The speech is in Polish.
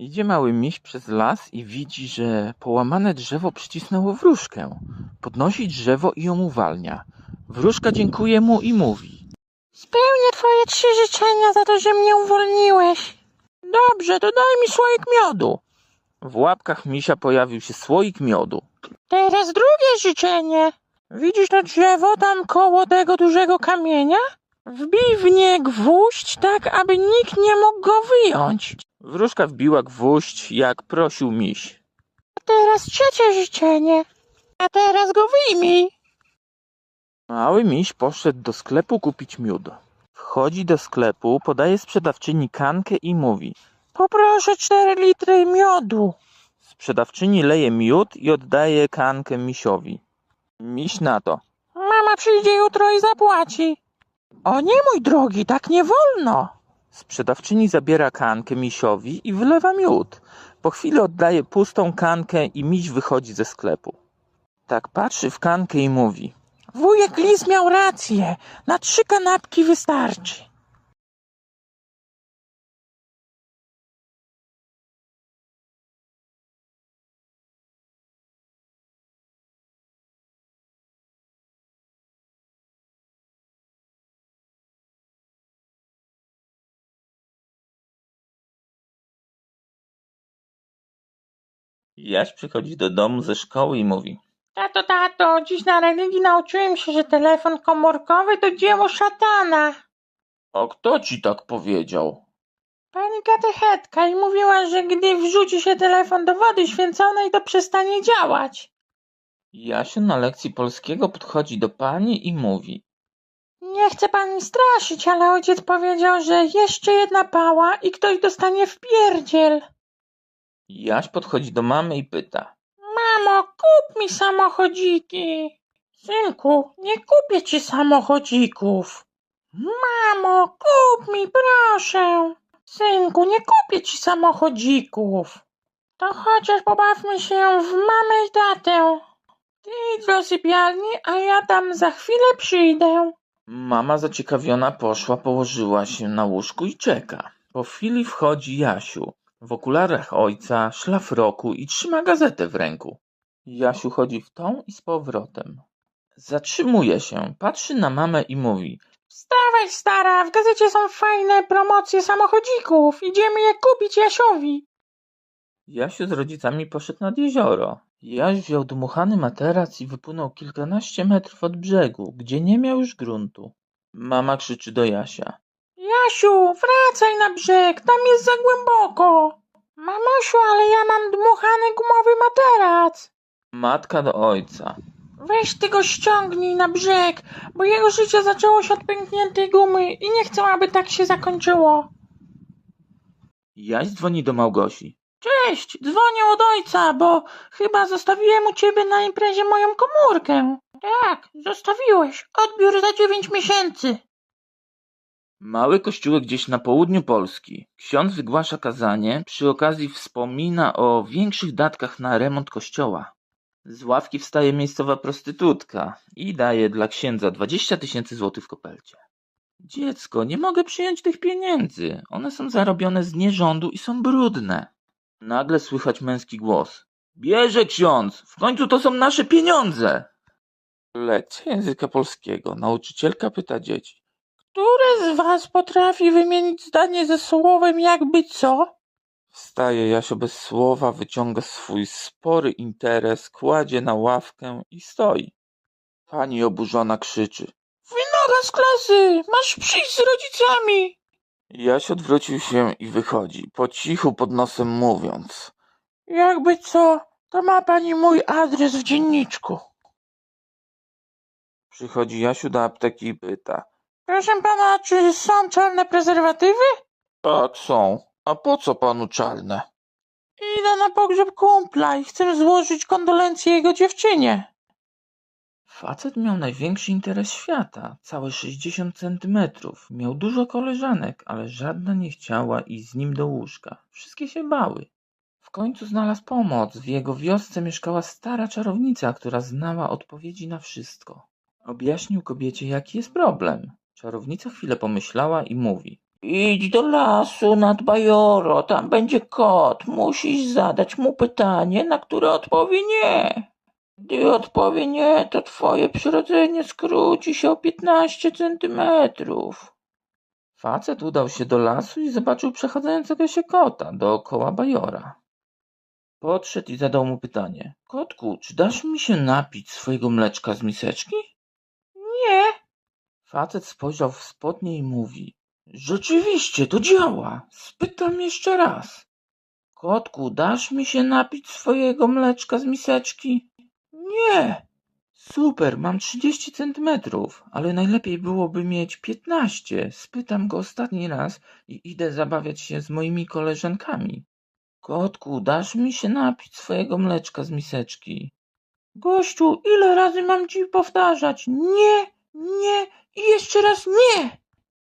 Idzie mały miś przez las i widzi, że połamane drzewo przycisnęło wróżkę. Podnosi drzewo i ją uwalnia. Wróżka dziękuje mu i mówi. Spełnię twoje trzy życzenia za to, że mnie uwolniłeś. Dobrze, to daj mi słoik miodu. W łapkach misia pojawił się słoik miodu. Teraz drugie życzenie. Widzisz to drzewo tam koło tego dużego kamienia? Wbij w nie gwóźdź tak, aby nikt nie mógł go wyjąć. Wróżka wbiła gwóźdź, jak prosił miś. A teraz trzecie życzenie. A teraz go wyjmij. Mały miś poszedł do sklepu kupić miód. Wchodzi do sklepu, podaje sprzedawczyni kankę i mówi. Poproszę cztery litry miodu. Sprzedawczyni leje miód i oddaje kankę misiowi. Miś na to. Mama przyjdzie jutro i zapłaci. O nie, mój drogi, tak nie wolno. Sprzedawczyni zabiera kankę misiowi i wylewa miód. Po chwili oddaje pustą kankę i miś wychodzi ze sklepu. Tak patrzy w kankę i mówi. Wujek Lis miał rację. Na trzy kanapki wystarczy. Jaś przychodzi do domu ze szkoły i mówi. Tato, tato, dziś na religii nauczyłem się, że telefon komórkowy to dzieło szatana. A kto ci tak powiedział? Pani katechetka i mówiła, że gdy wrzuci się telefon do wody święconej, to przestanie działać. Jasiu na lekcji polskiego podchodzi do pani i mówi. Nie chcę pani straszyć, ale ojciec powiedział, że jeszcze jedna pała i ktoś dostanie w pierdziel. Jaś podchodzi do mamy i pyta. Mamo, kup mi samochodziki. Synku, nie kupię ci samochodzików. Mamo, kup mi, proszę. Synku, nie kupię ci samochodzików. To chociaż pobawmy się w mamę i tatę. Ty idź do sypialni, a ja tam za chwilę przyjdę. Mama zaciekawiona poszła, położyła się na łóżku i czeka. Po chwili wchodzi Jasiu. W okularach ojca, szlafroku i trzyma gazetę w ręku. Jasiu chodzi w tą i z powrotem. Zatrzymuje się, patrzy na mamę i mówi. Wstawaj, stara, w gazecie są fajne promocje samochodzików. Idziemy je kupić Jasiowi. Jasiu z rodzicami poszedł nad jezioro. Jaś wziął dmuchany materac i wypłynął kilkanaście metrów od brzegu, gdzie nie miał już gruntu. Mama krzyczy do Jasia. Jasiu, wracaj na brzeg, tam jest za głęboko. Mamusiu, ale ja mam dmuchany gumowy materac. Matka do ojca. Weź ty go ściągnij na brzeg, bo jego życie zaczęło się od pękniętej gumy i nie chcę, aby tak się zakończyło. Jaś dzwoni do Małgosi. Cześć, dzwonię od ojca, bo chyba zostawiłem u ciebie na imprezie moją komórkę. Tak, zostawiłeś. Odbiór za dziewięć miesięcy. Mały kościółek gdzieś na południu Polski. Ksiądz wygłasza kazanie, przy okazji wspomina o większych datkach na remont kościoła. Z ławki wstaje miejscowa prostytutka i daje dla księdza 20 tysięcy złotych w kopelcie. Dziecko, nie mogę przyjąć tych pieniędzy. One są zarobione z nierządu i są brudne. Nagle słychać męski głos. Bierze ksiądz! W końcu to są nasze pieniądze! Lekcja języka polskiego. Nauczycielka pyta dzieci. Które z was potrafi wymienić zdanie ze słowem jakby co? Wstaje Jasio bez słowa, wyciąga swój spory interes, kładzie na ławkę i stoi. Pani oburzona krzyczy. Wynocha z klasy! Masz przyjść z rodzicami! Jaś odwrócił się i wychodzi, po cichu pod nosem mówiąc. Jakby co, to ma pani mój adres w dzienniczku. Przychodzi Jasiu do apteki i pyta. Proszę pana, czy są czarne prezerwatywy? Tak są. A po co panu czarne? Idę na pogrzeb kumpla i chcę złożyć kondolencje jego dziewczynie. Facet miał największy interes świata, całe 60 centymetrów. Miał dużo koleżanek, ale żadna nie chciała iść z nim do łóżka. Wszystkie się bały. W końcu znalazł pomoc. W jego wiosce mieszkała stara czarownica, która znała odpowiedzi na wszystko. Objaśnił kobiecie, jaki jest problem. Czarownica chwilę pomyślała i mówi. Idź do lasu nad Bajoro, tam będzie kot. Musisz zadać mu pytanie, na które odpowie nie. Gdy odpowie nie, to twoje przyrodzenie skróci się o 15 centymetrów. Facet udał się do lasu i zobaczył przechadzającego się kota dookoła bajora. Podszedł i zadał mu pytanie. Kotku, czy dasz mi się napić swojego mleczka z miseczki? Facet spojrzał w spodnie i mówi. Rzeczywiście, to działa. Spytam jeszcze raz. Kotku, dasz mi się napić swojego mleczka z miseczki? Nie. Super, mam 30 centymetrów, ale najlepiej byłoby mieć 15. Spytam go ostatni raz i idę zabawiać się z moimi koleżankami. Kotku, dasz mi się napić swojego mleczka z miseczki? gościu, ile razy mam ci powtarzać? Nie, nie i jeszcze raz nie.